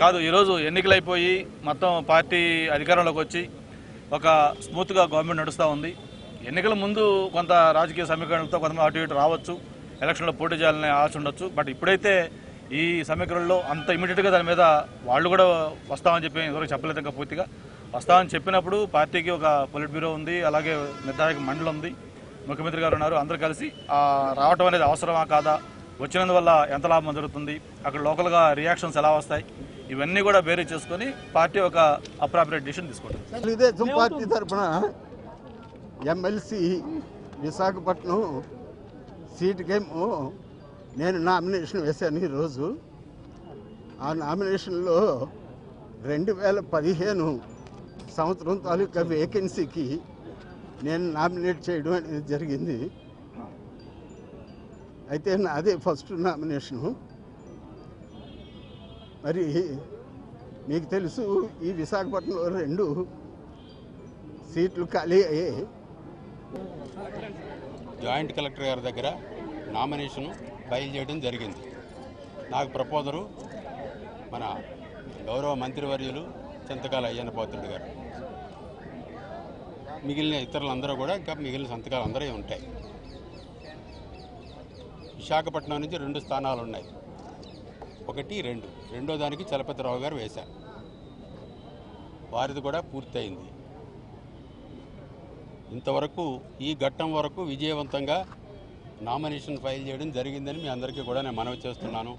కాదు ఈరోజు ఎన్నికలైపోయి మొత్తం పార్టీ అధికారంలోకి వచ్చి ఒక స్మూత్గా గవర్నమెంట్ నడుస్తూ ఉంది. ఎన్నికల ముందు కొంత రాజకీయ సమీకరణలతో కొంతమంది అటు ఇటు రావచ్చు ఎలక్షన్లో పోటీ చేయాలనే ఆశ ఉండొచ్చు. బట్ ఇప్పుడైతే ఈ సమీకరణలో అంత ఇమీడియట్గా దాని మీద వాళ్ళు కూడా వస్తామని చెప్పి ఇంతవరకు చెప్పలేదు ఇంకా పూర్తిగా. వస్తామని చెప్పినప్పుడు పార్టీకి ఒక పొలిట్ బ్యూరో ఉంది అలాగే నిర్ధారక మండలి ఉంది. ముఖ్యమంత్రి గారు ఉన్నారు అందరూ కలిసి రావటం అనేది అవసరమా కాదా? వచ్చినందువల్ల ఎంత లాభం జరుగుతుంది? అక్కడ లోకల్గా రియాక్షన్స్ ఎలా వస్తాయి? ఇవన్నీ కూడా బేరీ చేసుకొని పార్టీ ఒక అప్రాపరేట్ డిసిషన్ తీసుకుంటుంది. తెలుగుదేశం పార్టీ తరఫున ఎమ్మెల్సీ విశాఖపట్నం సీటుకేమో నేను నామినేషన్ వేశాను ఈరోజు ఆ నామినేషన్లో రెండు వేల పదిహేను సంవత్సరం తాలూకా వేకెన్సీకి నేను నామినేట్ చేయడం అనేది జరిగింది. అయితే నాదే ఫస్ట్ నామినేషను మరి మీకు తెలుసు ఈ విశాఖపట్నంలో రెండు సీట్లు ఖాళీ అయ్యాయి. జాయింట్ కలెక్టర్ గారి దగ్గర నామినేషన్ ఫైల్ చేయడం జరిగింది. నాకు ప్రపోజరు మన గౌరవ మంత్రివర్యులు చింతకాల అయ్యన్న పోతుడు గారు. మిగిలిన ఇతరులందరూ కూడా ఇంకా మిగిలిన సంతకాలు అందరూ ఉంటాయి. విశాఖపట్నం నుంచి రెండు స్థానాలు ఉన్నాయి. ఒకటి రెండు. రెండో దానికి చలపతిరావు గారు వేశారు. వారిది కూడా పూర్తయింది. ఇంతవరకు ఈ ఘట్టం వరకు విజయవంతంగా నామినేషన్ ఫైల్ చేయడం జరిగిందని మీ అందరికీ కూడా నేను మనవి చేస్తున్నాను.